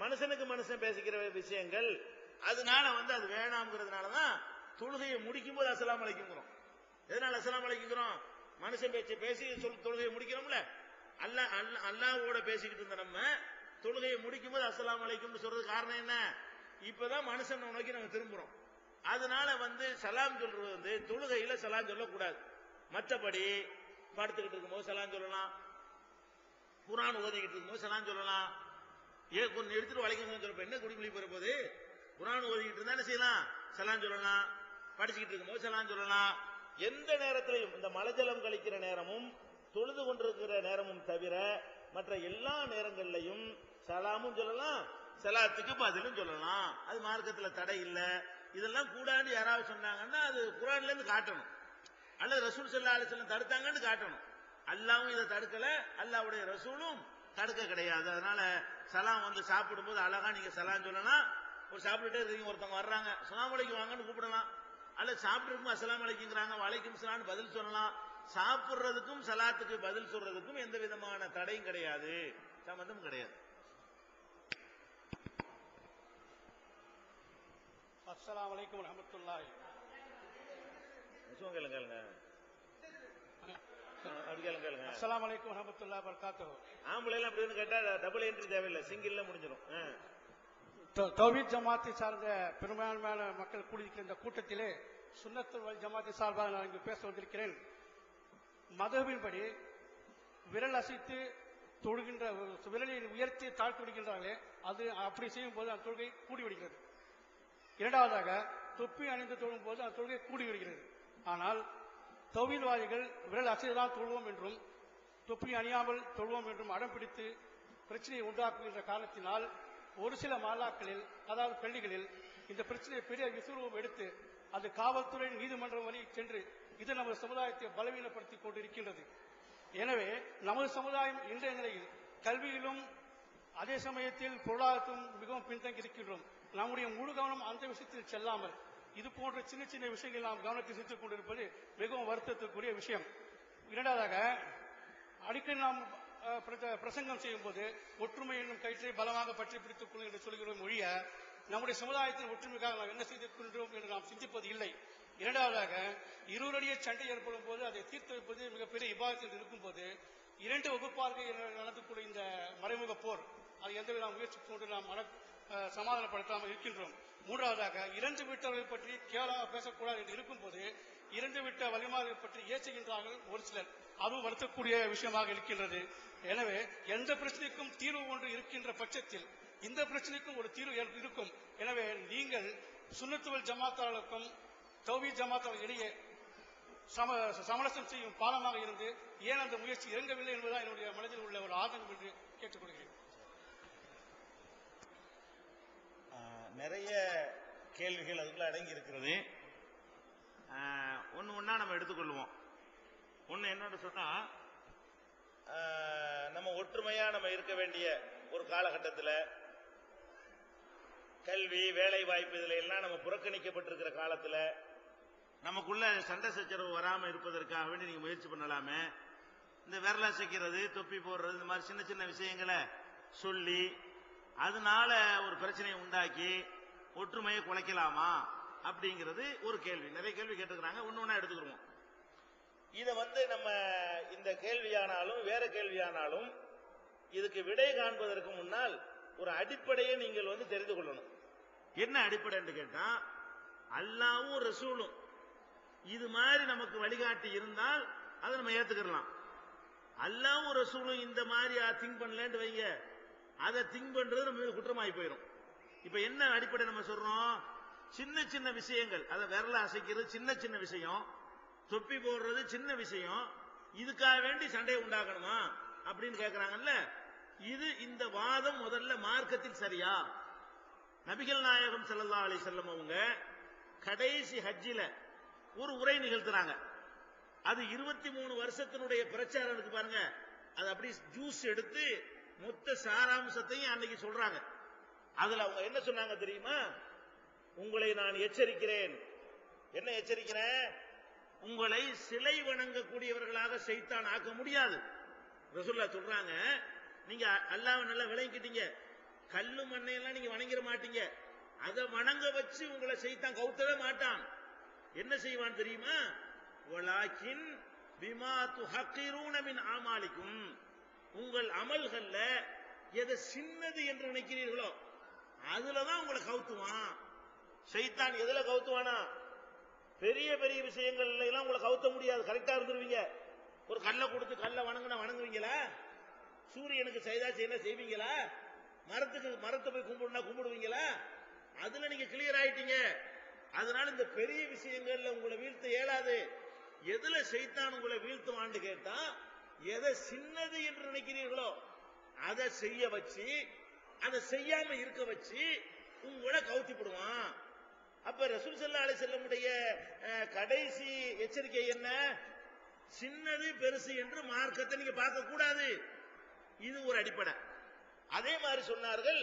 மனுஷனுக்கு மனுஷன் பேசிக்கிற விஷயங்கள் அதனால வந்து அது வேணாம்ங்கிறதுனால தான் தொழுகையை முடிக்கும் போது அசலாம் அலைக்கும்ங்கிறோம் எதனால அசலாம் அலைக்கும்ங்கிறோம் மனுஷன் பேச்சு பேசி சொல் தொழுகையை முடிக்கிறோம்ல. அல்லா அல்லா அல்லாவோட பேசிக்கிட்டு இருந்த நம்ம தொழுகையை முடிக்கும் போது அசலாம் அலைக்கும்னு சொல்றது காரணம் என்ன? இப்பதான் மனுஷன் நோக்கி நம்ம திரும்புறோம். அதனால வந்து சலாம் சொல்றது வந்து தொழுகையில சலாம் சொல்லக்கூடாது. மற்றபடி படுத்துக்கிட்டு இருக்கும்போது சலாம் சொல்லலாம். குரான் ஓதிக்கிட்டு இருக்கும்போது சலாம் சொல்லலாம். ஏ கொஞ்சம் எடுத்துட்டு வளைக்கணும்னு சொல்றப்ப என்ன குடிமொழி போற போது குரான் ஓதிக்கிட்டு இருந்தா என்ன செய்யலாம்? செலான் சொல்லலாம். படிச்சுக்கிட்டு இருக்கும்போது சலாம் சொல்லலாம். எந்த நேரத்திலையும் இந்த மலஜலம் கழிக்கிற நேரமும் தொழுது கொண்டிருக்கிற நேரமும் தவிர மற்ற எல்லா நேரங்கள்லையும் சலாமும் சொல்லலாம். சலாத்துக்கு பதிலும் சொல்லலாம். அது மார்க்கத்தில் தடை இல்லை. இதெல்லாம் கூடாது யாராவது சொன்னாங்கன்னா அது குரான்ல இருந்து காட்டணும். அல்லது ரசூல் ஸல்லல்லாஹு அலைஹி தடுத்தாங்கன்னு காட்டணும். அல்லாவும் இதை தடுக்கல. அல்லாவுடைய ரசூலும் தடுக்க கிடையாது. அதனால சலாம் வந்து சாப்பிடும்போது அழகா நீங்க சலாம் சொல்லலாம். ஒரு சாப்பிட்டுட்டே இருக்கீங்க ஒருத்தவங்க வர்றாங்க சலாம் அலைக்கும் வாங்கன்னு கூப்பிடலாம். அல்ல சாப்பிட்டு இருக்கும் அஸ்ஸலாமு அலைக்குங்கிறாங்க வலைக்கும் சலாம்னு பதில் சொல்லலாம். சாப்பிடுறதுக்கும் சலாத்துக்கு பதில் சொல்றதுக்கும் எந்த விதமான தடையும் கிடையாது. சம்பந்தம் கிடையாது. அஸ்ஸலாமு அலைக்கும் வரஹ்மத்துல்லாஹி. சும்மா கேளுங்க. அப்படி கேளுங்க கேளுங்க. அஸ்ஸலாமு அலைக்கும் வரஹ்மத்துல்லாஹி வபரகாத்துஹு. ஆம்பளை எல்லாம் அப்படி கேட்டா டபுள் என்ட்ரி தேவையில்லை சிங்கிள்ல முடிஞ்சிடும் தௌஹீத் ஜமாத்தை சார்ந்த பெரும்பான்மையான மக்கள் கூடியிருக்கிற இந்த கூட்டத்திலே சுன்னத்துல் வல் ஜமாத்தை சார்பாக நான் இங்கு பேச வந்திருக்கிறேன். மதபின்படி விரல் அசைத்து தொழுகின்ற விரலை உயர்த்தி தாழ்த்தி விடுகின்றார்களே அது அப்படி செய்யும் போது அந்த தொழுகை கூடி விடுகிறது இரண்டாவதாக தொப்பி அணிந்து தொழும் போது அந்த தொழுகை கூடி விடுகிறது ஆனால் தௌஹீத்வாதிகள் விரல் அசைதான் தொழுவோம் என்றும் தொப்பி அணியாமல் தொழுவோம் என்றும் அடம் பிடித்து பிரச்சனையை உண்டாக்குகின்ற காரணத்தினால் ஒரு சில மாலாக்களில் அதாவது பள்ளிகளில் இந்த பிரச்சனையை பெரிய விசுரூபம் எடுத்து அது காவல்துறை நீதிமன்றம் வரை சென்று இது நமது சமுதாயத்தை பலவீனப்படுத்தி கொண்டிருக்கின்றது. எனவே நமது சமுதாயம் இன்றைய நிலையில் கல்வியிலும் அதே சமயத்தில் பொருளாதாரத்திலும் மிகவும் பின்தங்கி இருக்கின்றோம் நம்முடைய முழு கவனம் அந்த விஷயத்தில் செல்லாமல் இது போன்ற சின்ன சின்ன விஷயங்கள் நாம் கவனத்தை செலுத்திக் கொண்டிருப்பது மிகவும் வருத்தத்திற்குரிய விஷயம். இரண்டாவதாக அடிக்கடி நாம் பிரசங்கம் செய்யும் போது ஒற்றுமை என்னும் கயிற்றை பலமாக பற்றி பிடித்துக் கொள்ளும் என்று சொல்கிறோம் ஒழிய நம்முடைய சமுதாயத்தின் ஒற்றுமைக்காக நாம் என்ன செய்திருக்கின்றோம் என்று நாம் சிந்திப்பது இல்லை. இரண்டாவதாக இருவருடைய சண்டை ஏற்படும் போது அதை தீர்த்து வைப்பது மிகப்பெரிய விவாதத்தில் இருக்கும் போது இரண்டு வகுப்பார்கள் நடத்தக்கூடிய இந்த மறைமுக போர். அது எந்தவித முயற்சி கொண்டு நாம் மன சமாதானப்படுத்தாமல் இருக்கின்றோம். மூன்றாவதாக இறந்து விட்டவர்களை பற்றி கேவலமாக பேசக்கூடாது என்று இருக்கும்போது இறந்து விட்ட வலிமார்களை பற்றி ஏசுகின்றார்கள் ஒரு சிலர். அதுவும் வருத்தக்கூடிய விஷயமாக இருக்கின்றது. எனவே எந்த பிரச்சனைக்கும் தீர்வு ஒன்று இருக்கின்ற பட்சத்தில் இந்த பிரச்சனைக்கும் ஒரு தீர்வு ஏற்ப- இருக்கும். எனவே நீங்கள் சுண்ணத்துவல் ஜமாத்தாளருக்கும் தௌவி ஜமாத்தாளர் இடையே சம சமரசம் செய்யும் பாலமாக இருந்து ஏன் அந்த முயற்சி இறங்கவில்லை என்பதுதான் என்னுடைய மனதில் உள்ள ஒரு ஆதங்கம் என்று கேட்டுக்கொள்கிறேன். நிறைய கேள்விகள் அதுக்குள்ள அடங்கி இருக்கிறது ஒன்று ஒன்றா நம்ம எடுத்துக்கொள்வோம். ஒன்று என்னன்னு சொன்னா நம்ம ஒற்றுமையா நம்ம இருக்க வேண்டிய ஒரு காலகட்டத்தில் கல்வி வேலை வாய்ப்பு இதில் எல்லாம் நம்ம புறக்கணிக்கப்பட்டிருக்கிற காலத்தில் நமக்குள்ள சண்டை சச்சரவு வராமல் இருப்பதற்காக வேண்டி நீங்க முயற்சி பண்ணலாமே. இந்த விரலை அசைக்கிறது தொப்பி போடுறது இந்த மாதிரி சின்ன சின்ன விஷயங்களை சொல்லி அதனால ஒரு பிரச்சனையை உண்டாக்கி ஒற்றுமையை குலைக்கலாமா அப்படிங்கிறது ஒரு கேள்வி. நிறைய கேள்வி கேட்டுக்கிறாங்க ஒன்று ஒன்றா எடுத்துக்கிறோம் இதை வந்து நம்ம இந்த கேள்வியானாலும் வேற கேள்வியானாலும் இதுக்கு விடை காண்பதற்கு முன்னால் ஒரு அடிப்படையை நீங்கள் வந்து தெரிந்து கொள்ளணும். என்ன அடிப்படைன்னு கேட்டா அல்லாவும் ரசூலும். இது மாதிரி நமக்கு வழிகாட்டி இருந்தால் அதை நம்ம ஏத்துக்கலாம் அல்லாவும் ரசூலும் இந்த மாதிரி திங்க் பண்ணலன்ட்டு வைங்க. அதை திங்க் பண்றது நம்ம மீது போயிடும் இப்ப என்ன அடிப்படை நம்ம சொல்றோம்? சின்ன சின்ன விஷயங்கள். அதை விரல அசைக்கிறது சின்ன சின்ன விஷயம். தொப்பி போடுறது சின்ன விஷயம். இதுக்காக வேண்டி சண்டையை உண்டாக்கணுமா? அப்படின்னு கேட்கிறாங்கல்ல இது இந்த வாதம் முதல்ல மார்க்கத்தில் சரியா? நபிகள் நாயகம் செல்லல்லா அலி செல்லம் அவங்க கடைசி ஹஜ்ஜில ஒரு உரை நிகழ்த்துறாங்க. அது இருபத்தி மூணு வருஷத்தினுடைய பிரச்சாரம் இருக்கு பாருங்க. அது அப்படி ஜூஸ் எடுத்து மொத்த சாராம்சத்தையும் அன்னைக்கு சொல்றாங்க. அதுல அவங்க என்ன சொன்னாங்க தெரியுமா? உங்களை நான் எச்சரிக்கிறேன். என்ன எச்சரிக்கிறேன் உங்களை சிலை வணங்கக்கூடியவர்களாக செய்தான் ஆக்க முடியாது. ரசுல்லா சொல்றாங்க நீங்க அல்லாவை நல்லா விளங்கிக்கிட்டீங்க. கல்லு மண்ணையெல்லாம் நீங்க வணங்கிட மாட்டீங்க. அதை வணங்க வச்சு உங்களை செய்தான் கவுத்தவே மாட்டான். என்ன செய்வான் தெரியுமா? வலாக்கின் பிமா ஆமாளிக்கும் ஆமாலிக்கும். உங்கள் அமல்கள்ல எதை சின்னது என்று நினைக்கிறீர்களோ அதுலதான் உங்களை கவுத்துவான். செய்தான் எதுல கவுத்துவானா? பெரிய பெரிய விஷயங்கள்ல எல்லாம் உங்களை கவுத்த முடியாது. கரெக்டா இருந்துருவீங்க. ஒரு கல்லை கொடுத்து கல்லை வணங்கினா வணங்குவீங்களா? சூரியனுக்கு செய்தா செய்யணும் செய்வீங்களா? மரத்துக்கு மரத்தை போய் கும்பிடுனா கும்பிடுவீங்களா? அதுல நீங்க கிளியர் ஆயிட்டீங்க. அதனால இந்த பெரிய விஷயங்கள்ல உங்களை வீழ்த்த இயலாது. எதுல செய்தான் உங்களை வீழ்த்துவான்னு கேட்டா எதை சின்னது என்று நினைக்கிறீர்களோ அதை செய்ய வச்சு அதை செய்யாம இருக்க வச்சு உங்களை கவுத்திப்படுவான். அப்ப ரசூல் ஸல்லல்லாஹு அலைஹி செல்லமுடைய கடைசி எச்சரிக்கை என்ன? சின்னது பெருசு என்று மார்க்கத்தை நீங்க பார்க்க கூடாது. இது ஒரு அடிப்படை. அதே மாதிரி சொன்னார்கள்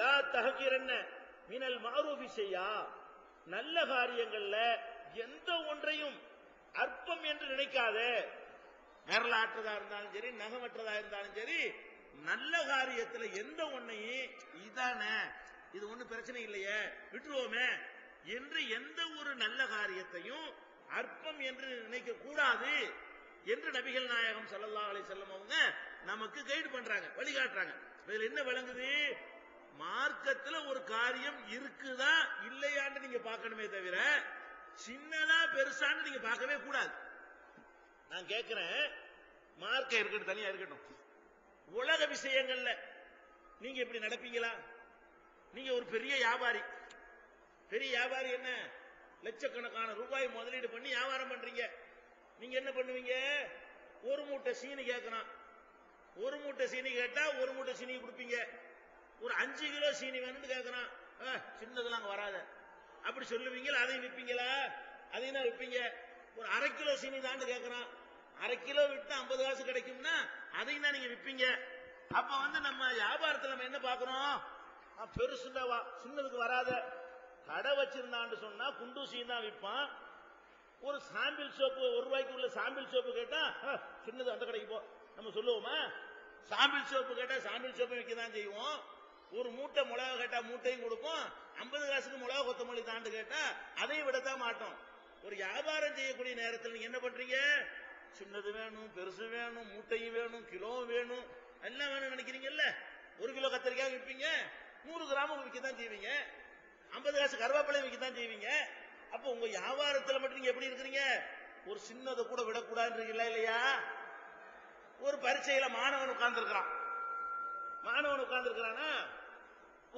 லா தஹகிரன்ன மினல் மாரூபி செய்யா நல்ல காரியங்கள்ல எந்த ஒன்றையும் அற்பம் என்று நினைக்காதே. வரலாற்றதா இருந்தாலும் சரி நகமற்றதா இருந்தாலும் சரி நல்ல காரியத்துல எந்த ஒன்னையும் இதானே இது ஒண்ணு பிரச்சனை இல்லையே விட்டுருவோமே என்று எந்த ஒரு நல்ல காரியத்தையும் அற்பம் என்று நினைக்க கூடாது என்று நபிகள் நாயகம் சல்லா அலி செல்லம் அவங்க நமக்கு கைடு பண்றாங்க வழிகாட்டுறாங்க. இதுல என்ன விளங்குது? மார்க்கத்துல ஒரு காரியம் இருக்குதா இல்லையான்னு நீங்க பார்க்கணுமே தவிர சின்னதா பெருசான்னு நீங்க பார்க்கவே கூடாது. நான் கேட்கிறேன் மார்க்க இருக்கட்டும் தனியா இருக்கட்டும். உலக விஷயங்கள்ல நீங்க இப்படி நடப்பீங்களா? நீங்க ஒரு பெரிய வியாபாரி. பெரிய வியாபாரி என்ன? லட்சக்கணக்கான ரூபாய் முதலீடு பண்ணி வியாபாரம் பண்றீங்க. நீங்க என்ன பண்ணுவீங்க? ஒரு மூட்டை சீனி கேட்கறான் ஒரு மூட்டை சீனி கேட்டா ஒரு மூட்டை சீனி கொடுப்பீங்க. ஒரு அஞ்சு கிலோ சீனி வேணும்னு கேட்கறான் ஆ, சின்னதெல்லாம் அங்க வராத. அப்படி சொல்லுவீங்களா? அதையும் விற்பீங்களா அதையும் தான் விற்பீங்க ஒரு அரை கிலோ சீனி தாண்டு கேட்கறான் அரை கிலோ விட்டு ஐம்பது காசு கிடைக்கும்னா அதையும் தான் நீங்க விற்பீங்க அப்ப வந்து நம்ம வியாபாரத்துல நம்ம என்ன பாக்குறோம் பெருசு பெருசுண்டா வா சின்னதுக்கு வராத கடை வச்சிருந்தான்னு சொன்னா குண்டூசியும் தான் விற்பான் ஒரு சாம்பிள் சோப்பு ஒரு ரூபாய்க்கு உள்ள சாம்பிள் சோப்பு கேட்டா "ஆ, சின்னது அந்த கடைக்கு போ. நம்ம சொல்லுவோமா? சாம்பிள் சோப்பு கேட்டா சாம்பிள் சோப்பு விற்க தான் செய்வோம். ஒரு மூட்டை மிளகா கேட்டா மூட்டையும் கொடுப்போம். ஐம்பது காசுக்கு மிளகா கொத்தமல்லி தாண்டு கேட்டா அதையும் விடத்தான் மாட்டோம். ஒரு வியாபாரம் செய்யக்கூடிய நேரத்தில் நீங்க என்ன பண்றீங்க? சின்னது வேணும் பெருசு வேணும் மூட்டையும் வேணும் கிலோவும் வேணும். எல்லாம் வேணும் நினைக்கிறீங்கல்ல? ஒரு கிலோ கத்திரிக்காய் விற்பீங்க நூறு கிராமம் விற்க தான் செய்வீங்க ஐம்பது காசு கருவேப்பிலையும் விற்க தான் செய்வீங்க. அப்ப உங்க வியாபாரத்துல மட்டும் நீங்க எப்படி இருக்கிறீங்க? ஒரு சின்னதை கூட விடக்கூடாதுன்றீங்களா இல்லையா? ஒரு பரீட்சையில மாணவன் உட்கார்ந்து இருக்கிறான் மாணவன் உட்கார்ந்துருக்கிறானா?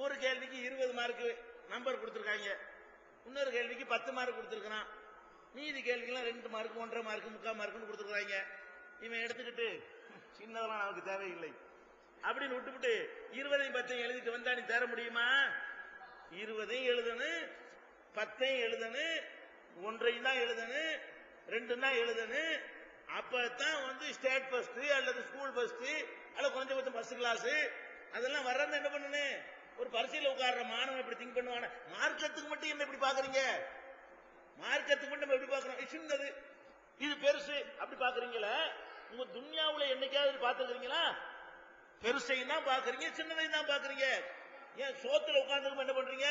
ஒரு கேள்விக்கு இருபது மார்க் நம்பர் கொடுத்துருக்காங்க. இன்னொரு கேள்விக்கு பத்து மார்க் கொடுத்துருக்கிறான். மீதி கேள்விக்கெல்லாம் ரெண்டு மார்க் ஒன்றரை மார்க் முக்கால் மார்க்னு கொடுத்துருக்காங்க இவன் எடுத்துக்கிட்டு சின்னதெல்லாம் நமக்கு தேவையில்லை. அப்படின்னு விட்டுவிட்டு இருபதையும் பத்தையும் எழுதிட்டு வந்தா நீ தர முடியுமா? இருபதையும் எழுதணும் பத்தையும் எழுதணும் ஒன்றையும் தான் எழுதணும் ரெண்டு தான் எழுதணும். அப்பதான் வந்து ஸ்டேட் ஃபர்ஸ்ட் அல்லது ஸ்கூல் ஃபர்ஸ்ட் அல்லது கொஞ்சம் கொஞ்சம் ஃபர்ஸ்ட் கிளாஸ் அதெல்லாம் வர்றது என்ன பண்ணணும்? ஒரு பரிசையில் உட்கார்ற மாணவன் இப்படி திங்க் பண்ணுவான? மார்க்கத்துக்கு மட்டும் என்ன இப்படி பாக்குறீங்க மார்க்கத்துக்கு மட்டும் நம்ம எப்படி பாக்குறோம் சின்னது. இது பெருசு. அப்படி பாக்குறீங்களா உங்க துன்யாவுல என்னைக்காவது பாத்துக்கிறீங்களா பெருசையும் தான் பாக்குறீங்க சின்னதையும் தான் பாக்குறீங்க ஏன் சோத்துல உட்கார்ந்து என்ன பண்றீங்க?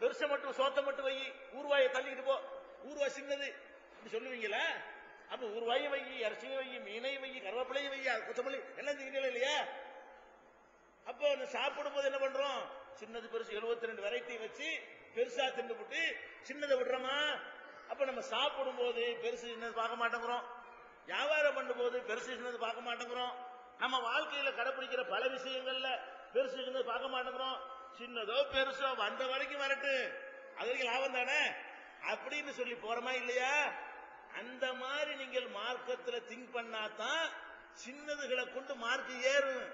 பெருசை மட்டும் சோத்தை மட்டும் வை. ஊர்வாயை தள்ளிக்கிட்டு போ. ஊர்வாய் சின்னது. அப்படி சொல்லுவீங்களா? அப்ப ஊர்வாயை வை அரிசியை வை மீனை வை கருவேப்பிலையை வை அது கொத்தமல்லி எல்லாம் செய்யறீங்களா இல்லையா? அப்போ சாப்பிடும் போது என்ன பண்றோம்? சின்னது பெருசு 72 ரெண்டு வெரைட்டி வச்சு பெருசா தின்னு போட்டு சின்னதை விடுறோமா? அப்ப நம்ம சாப்பிடும் போது பெருசு சின்னது பார்க்க மாட்டேங்கிறோம். வியாபாரம் பண்ணும் போது பெருசு சின்னது பார்க்க மாட்டேங்கிறோம். நம்ம வாழ்க்கையில கடைபிடிக்கிற பல விஷயங்கள்ல பெருசு சின்னது பார்க்க மாட்டேங்கிறோம். சின்னதோ பெருசோ வந்த வரைக்கும் வரட்டு. அது வரைக்கும் லாபம் தானே? அப்படின்னு சொல்லி போறோமா இல்லையா? அந்த மாதிரி நீங்கள் மார்க்கத்துல திங்க் பண்ணாதான் சின்னதுகளை கொண்டு மார்க் ஏறும்.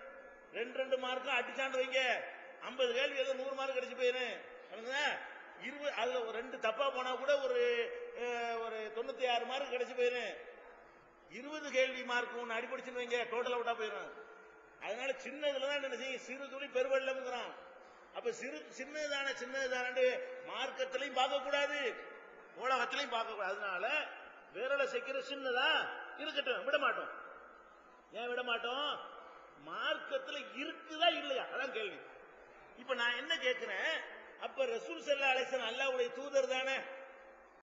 ரெண்டு ரெண்டு மார்க்கும் அடிச்சாண்டு வைங்க ஐம்பது கேள்வி ஏதோ நூறு மார்க் கிடைச்சு போயிரு இருபது அதுல ஒரு ரெண்டு தப்பா போனா கூட ஒரு ஒரு தொண்ணூத்தி ஆறு மார்க் கிடைச்சு போயிடும் இருபது கேள்வி மார்க் ஒன்று அடிப்படிச்சுன்னு வைங்க டோட்டலா விட்டா போயிடும் அதனால சின்னதுல தான் என்ன செய்யும்? சிறு துளி பெருவெள்ளம்ங்கிறான். அப்ப சிறு சின்னதான சின்னதான மார்க்கத்திலையும் பார்க்க கூடாது உலகத்திலையும் பார்க்க கூடாது அதனால விரல சிக்கிற சின்னதா இருக்கட்டும். விட மாட்டோம். ஏன் விட மாட்டோம்? மார்க்கத்துல இருக்குதா இல்லையா? அதான் கேள்வி. இப்ப நான் என்ன கேட்கிறேன் அப்ப ரசூல் செல்லா அலிஸ்லாம் அல்லாவுடைய தூதர் தானே?